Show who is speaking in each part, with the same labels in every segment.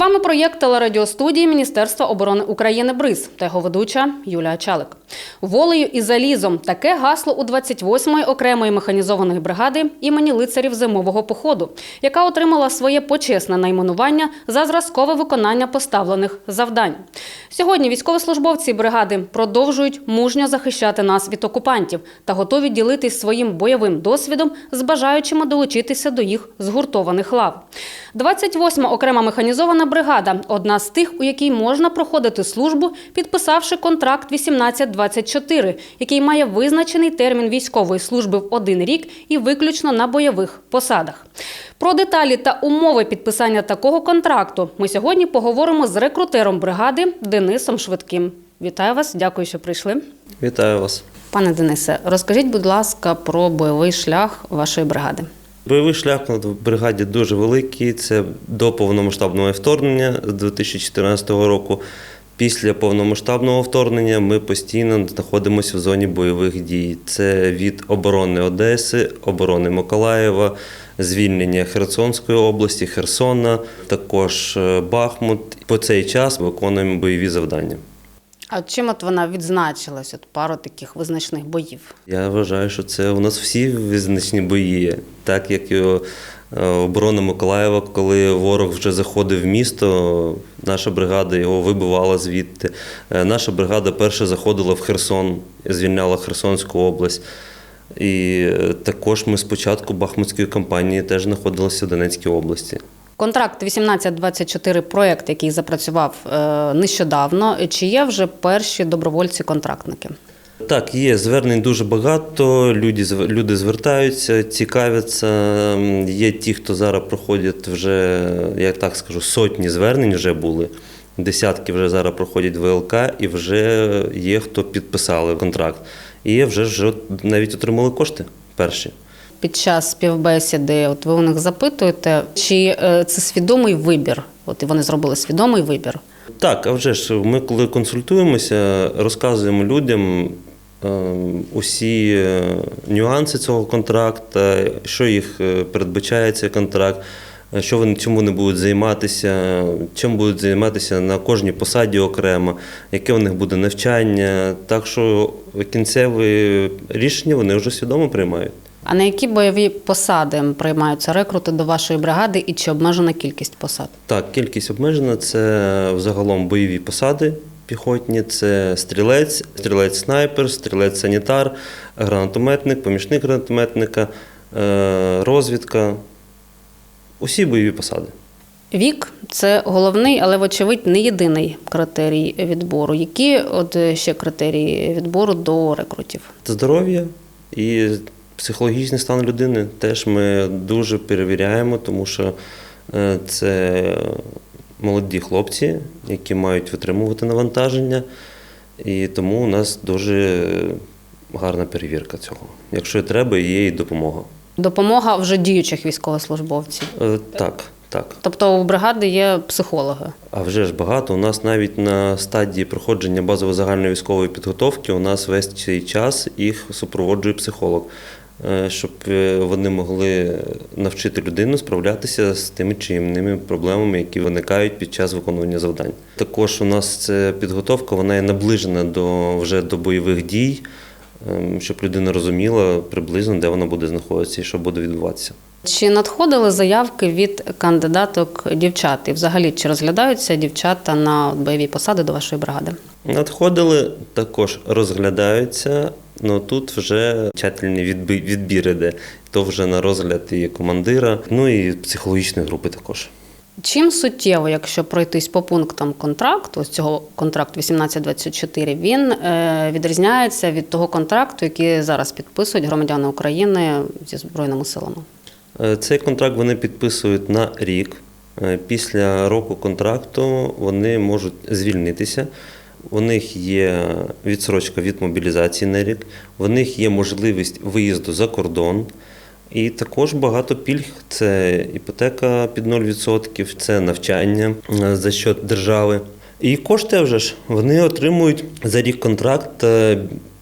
Speaker 1: вами проєкт телерадіостудії Міністерства оборони України БРИЗ та його ведуча Юлія Чалик. Волею і залізом таке гасло у 28-ї окремої механізованої бригади імені лицарів зимового походу, яка отримала своє почесне найменування за зразкове виконання поставлених завдань. Сьогодні військовослужбовці бригади продовжують мужньо захищати нас від окупантів та готові ділитись своїм бойовим досвідом з бажаючими долучитися до їх згуртованих лав. 28-ма окрема механізована бригада одна з тих, у якій можна проходити службу, підписавши контракт 1824, який має визначений термін військової служби в один рік і виключно на бойових посадах. Про деталі та умови підписання такого контракту ми сьогодні поговоримо з рекрутером бригади Денисом Швидким. Вітаю вас, дякую, що прийшли.
Speaker 2: Вітаю вас.
Speaker 1: Пане Денисе, розкажіть, будь ласка, про бойовий шлях вашої бригади.
Speaker 2: Бойовий шлях в бригаді дуже великий. Це до повномасштабного вторгнення з 2014 року. Після повномасштабного вторгнення ми постійно знаходимося в зоні бойових дій. Це від оборони Одеси, оборони Миколаєва, звільнення Херсонської області, Херсона, також е, Бахмут. По цей час виконуємо бойові завдання.
Speaker 1: А чим от вона відзначилась? От пару таких визначних боїв.
Speaker 2: Я вважаю, що це у нас всі визначні бої, так як і е, оборона Миколаєва, коли ворог вже заходив в місто, наша бригада його вибивала звідти. Е, Наша бригада перша заходила в Херсон, звільняла Херсонську область. І е, також ми спочатку Бахмутської кампанії теж знаходилися в Донецькій області.
Speaker 1: Контракт 1824 проект, який запрацював е, нещодавно. Чи є вже перші добровольці-контрактники?
Speaker 2: Так, є звернень дуже багато. Люди люди звертаються, цікавляться. Є ті, хто зараз проходять вже, я так скажу, сотні звернень вже були. Десятки вже зараз проходять ВЛК, і вже є хто підписали контракт. І вже, вже навіть отримали кошти перші.
Speaker 1: Під час співбесіди, от ви у них запитуєте, чи е, це свідомий вибір? От і вони зробили свідомий вибір.
Speaker 2: Так, а вже ж ми коли консультуємося, розказуємо людям е, усі е, нюанси цього контракту, що їх е, передбачає цей контракт, що вони чим вони будуть займатися, чим будуть займатися на кожній посаді окремо, яке у них буде навчання. Так що кінцеве рішення вони вже свідомо приймають.
Speaker 1: А на які бойові посади приймаються рекрути до вашої бригади і чи обмежена кількість посад?
Speaker 2: Так, кількість обмежена це взагалом бойові посади піхотні, це стрілець, стрілець-снайпер, стрілець-санітар, гранатометник, помічник гранатометника, е, розвідка. Усі бойові посади.
Speaker 1: Вік це головний, але вочевидь не єдиний критерій відбору. Які от ще критерії відбору до рекрутів?
Speaker 2: Здоров'я і психологічний стан людини теж ми дуже перевіряємо, тому що е, це молоді хлопці, які мають витримувати навантаження, і тому у нас дуже гарна перевірка цього. Якщо треба, є і допомога.
Speaker 1: Допомога вже діючих військовослужбовців.
Speaker 2: Е, Так, так.
Speaker 1: Тобто у бригади є психологи.
Speaker 2: А вже ж багато. У нас навіть на стадії проходження базово загальної військової підготовки у нас весь цей час їх супроводжує психолог, щоб е, вони могли навчити людину справлятися з тими чи іншими проблемами, які виникають під час виконування завдань. Також у нас це підготовка, вона є наближена до вже до бойових дій, ем, щоб людина розуміла приблизно, де вона буде знаходитися і що буде відбуватися.
Speaker 1: Чи надходили заявки від кандидаток дівчат? І взагалі чи розглядаються дівчата на бойові посади до вашої бригади?
Speaker 2: Надходили, також розглядаються, але тут вже тщательний відбі- відбір іде. То вже на розгляд і командира, ну і психологічної групи також.
Speaker 1: Чим суттєво, якщо пройтись по пунктам контракту, ось цього контракту 1824, він е, відрізняється від того контракту, який зараз підписують громадяни України зі збройними силами?
Speaker 2: Е, Цей контракт вони підписують на рік. Е, Після року контракту вони можуть звільнитися. У них є відсрочка від мобілізації на рік, у них є можливість виїзду за кордон. І також багато пільг це іпотека під 0%, це навчання е, за счет держави. І кошти вже ж вони отримують за рік контракт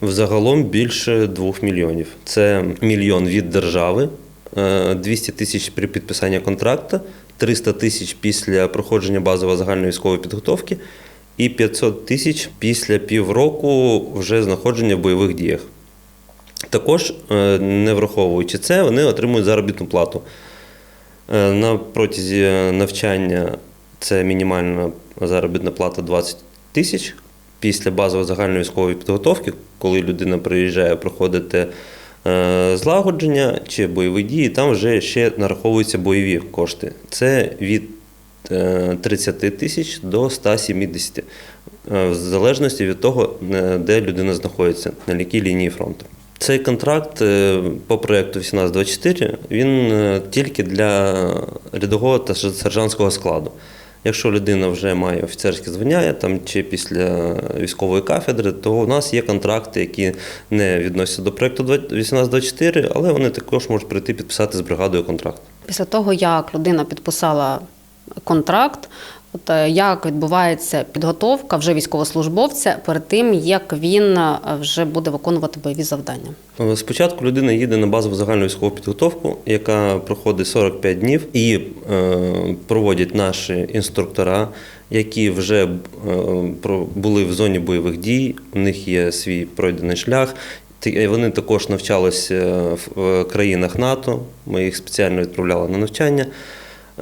Speaker 2: взагалом більше 2 мільйонів. Це мільйон від держави, 200 тисяч при підписанні контракту 300 тисяч після проходження базової загальної військової підготовки і 500 тисяч після півроку вже знаходження в бойових діях. Також, е, не враховуючи це, вони отримують заробітну плату. Е, На протязі навчання це мінімальна заробітна плата 20 тисяч. Після базової загальної військової підготовки, коли людина приїжджає проходити е, злагодження чи бойові дії, там вже ще нараховуються бойові кошти. Це від е, 30 тисяч до 170, е, в залежності від того, е, де людина знаходиться, на якій лінії фронту. Цей контракт е, по проєкту 1824 він е, тільки для рядового та сержантського складу. Якщо людина вже має офіцерське звання там, чи після військової кафедри, то у нас є контракти, які не відносяться до проєкту 1824, але вони також можуть прийти підписати з бригадою контракт.
Speaker 1: Після того, як людина підписала контракт, от е, як відбувається підготовка вже військовослужбовця перед тим, як він е, вже буде виконувати бойові завдання.
Speaker 2: Е, Спочатку людина їде на базову загальну військову підготовку, яка проходить 45 днів, і проводять наші інструктора, які вже були в зоні бойових дій. У них є свій пройдений шлях. Вони також навчалися в країнах НАТО. Ми їх спеціально відправляли на навчання.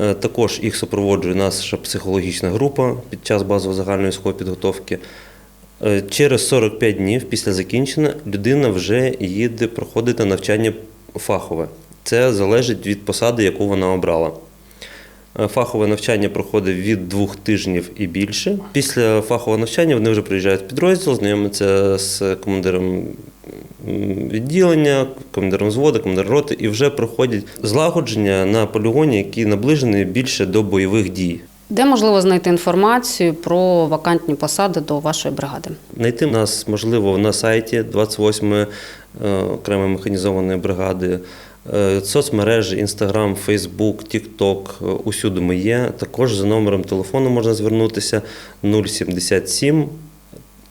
Speaker 2: Е, Також їх супроводжує наша психологічна група під час базової загальної військової підготовки. Е, Через 45 днів після закінчення людина вже їде проходити навчання фахове. Це залежить від посади, яку вона обрала. Е, Фахове навчання проходить від двох тижнів і більше. Після фахового навчання вони вже приїжджають в підрозділ, знайомляться з командиром відділення, командиром взводу, командиром роти і вже проходять злагодження на полігоні, які наближені більше до бойових дій.
Speaker 1: Де можливо знайти інформацію про вакантні посади до вашої бригади?
Speaker 2: Знайти нас можливо на сайті 28-ї е, окремої механізованої бригади, е, соцмережі, Інстаграм, Фейсбук, Тікток. Усюди ми є. Також за номером телефону можна звернутися 077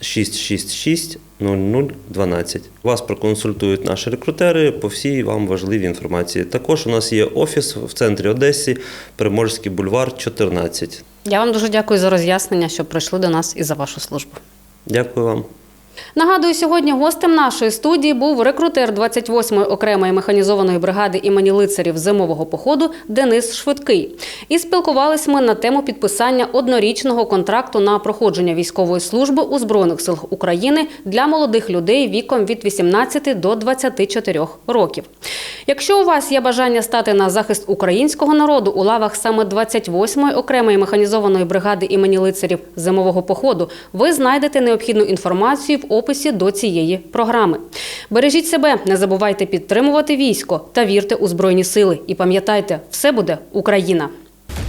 Speaker 2: 666 0012. Вас проконсультують наші рекрутери по всій вам важливій інформації. Також у нас є офіс в центрі Одесі, Приморський бульвар, 14.
Speaker 1: Я вам дуже дякую за роз'яснення, що прийшли до нас і за вашу службу.
Speaker 2: Дякую вам.
Speaker 1: Нагадую, сьогодні гостем нашої студії був рекрутер 28-ї окремої механізованої бригади імені лицарів зимового походу Денис Швидкий. І спілкувались ми на тему підписання однорічного контракту на проходження військової служби у Збройних силах України для молодих людей віком від 18 до 24 років. Якщо у вас є бажання стати на захист українського народу у лавах саме 28-ї окремої механізованої бригади імені лицарів зимового походу, ви знайдете необхідну інформацію описі до цієї програми. Бережіть себе, не забувайте підтримувати військо та вірте у збройні сили. І пам'ятайте, все буде Україна.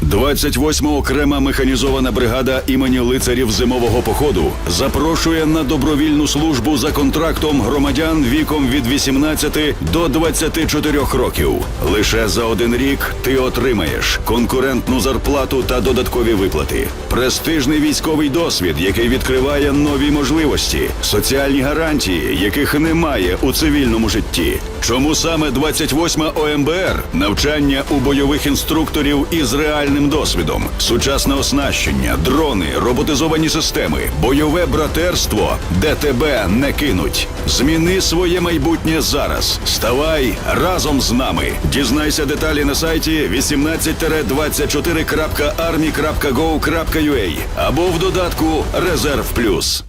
Speaker 3: 28 окрема механізована бригада імені лицарів зимового походу запрошує на добровільну службу за контрактом громадян віком від 18 до 24 років. Лише за один рік ти отримаєш конкурентну зарплату та додаткові виплати, престижний військовий досвід, який відкриває нові можливості, соціальні гарантії, яких немає у цивільному житті. Чому саме 28 ОМБР навчання у бойових інструкторів із реальним досвідом, сучасне оснащення, дрони, роботизовані системи, бойове братерство, де тебе не кинуть. Зміни своє майбутнє зараз. Ставай разом з нами. Дізнайся деталі на сайті 18-24.army.gov.ua або в додатку Резерв Плюс.